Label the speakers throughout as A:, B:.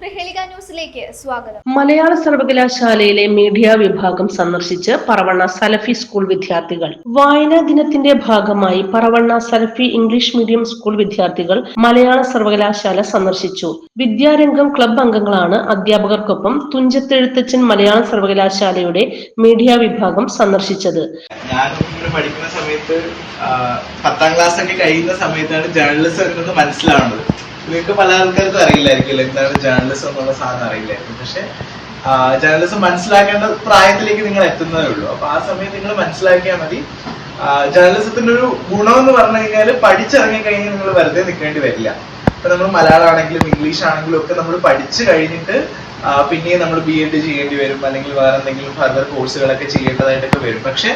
A: Prahelika ന്യൂസിലേക്ക് സ്വാഗതം.
B: മലയാള സർവകലാശാലയിലെ മീഡിയ വിഭാഗം സന്ദർശിച്ച് പറവണ്ണ സലഫി സ്കൂൾ വിദ്യാർത്ഥികൾ. വായനാ ദിനത്തിന്റെ ഭാഗമായി Paravanna Salafi English medium school വിദ്യാർത്ഥികൾ മലയാള സർവകലാശാല സന്ദർശിച്ചു. വിദ്യാരംഗം ക്ലബ് അംഗങ്ങളാണ് അധ്യാപകർക്കൊപ്പം തുഞ്ചത്തെഴുത്തച്ഛൻ മലയാള സർവകലാശാലയുടെ മീഡിയ വിഭാഗം സന്ദർശിച്ചത്.
C: പഠിക്കുന്ന സമയത്ത് പത്താം ക്ലാസ് ഒക്കെ കഴിയുന്ന സമയത്താണ് ജേർണലിസം എന്നത് മനസ്സിലാവുന്നത്. നിങ്ങൾക്ക് പല ആൾക്കാർക്കും അറിയില്ലായിരിക്കില്ല എന്താണ് ജേർണലിസം എന്നുള്ള സാധനം അറിയില്ലായിരിക്കും. പക്ഷെ ജേർണലിസം മനസ്സിലാക്കേണ്ട പ്രായത്തിലേക്ക് നിങ്ങൾ എത്തുന്നതേ ഉള്ളൂ. അപ്പൊ ആ സമയത്ത് നിങ്ങൾ മനസ്സിലാക്കിയാൽ മതി. ജേർണലിസത്തിന്റെ ഒരു ഗുണം എന്ന് പറഞ്ഞു കഴിഞ്ഞാൽ പഠിച്ചിറങ്ങി കഴിഞ്ഞാൽ നിങ്ങൾ വെറുതെ നിൽക്കേണ്ടി വരില്ല. ഇപ്പൊ നമ്മൾ മലയാളം ആണെങ്കിലും ഇംഗ്ലീഷ് ആണെങ്കിലും ഒക്കെ നമ്മൾ പഠിച്ചു കഴിഞ്ഞിട്ട് പിന്നെ പിന്നെയും നമ്മൾ ബി എഡ് ചെയ്യേണ്ടി വരും. അല്ലെങ്കിൽ വേറെ എന്തെങ്കിലും ഫർദർ കോഴ്സുകളൊക്കെ ചെയ്യേണ്ടതായിട്ടൊക്കെ വരും. പക്ഷെ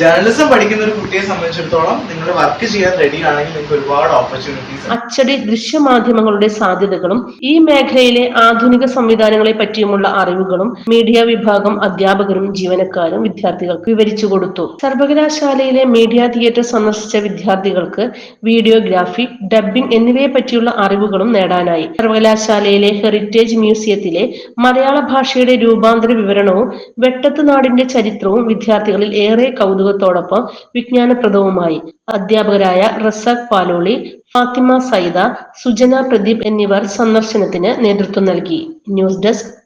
C: ജേർണലിസം പഠിക്കുന്ന ഒരു കുട്ടിയെ സംബന്ധിച്ചിടത്തോളം നിങ്ങൾ വർക്ക് ചെയ്യാൻ റെഡി ആണെങ്കിൽ നിങ്ങൾക്ക് ഒരുപാട് ഓപ്പർച്യൂണിറ്റീസ്
B: അച്ചടി ദൃശ്യമാധ്യമങ്ങളുടെ സാധ്യതകളും ഈ മേഖലയിലെ ആധുനിക സംവിധാനങ്ങളെ പറ്റിയുമുള്ള അറിവുകളും മീഡിയ വിഭാഗം അധ്യാപകരും ജീവനക്കാരും വിദ്യാർത്ഥികൾക്ക് വിവരിച്ചു കൊടുത്തു. സർവകലാശാലയിലെ മീഡിയ തിയേറ്റർ സന്ദർശിച്ച വിദ്യാർത്ഥികൾക്ക് വീഡിയോഗ്രാഫി ഡബ്ബിംഗ് എന്നിവയെ പറ്റിയുള്ള അറിവുകളും നേടാനായി. സർവകലാശാലയിലെ ഹെറിറ്റേജ് മ്യൂസിയത്തിലെ മലയാള ഭാഷയുടെ രൂപാന്തര വിവരണവും വെട്ടത്ത് നാടിന്റെ ചരിത്രവും വിദ്യാർത്ഥികളിൽ ഏറെ കൗതുകത്തോടൊപ്പം വിജ്ഞാനപ്രദവുമായി. അധ്യാപകരായ റസാഖ് പാലോളി ഫാത്തിമ സൈദ സുജന പ്രദീപ് എന്നിവർ സന്ദർശനത്തിന് നേതൃത്വം നൽകി. News desk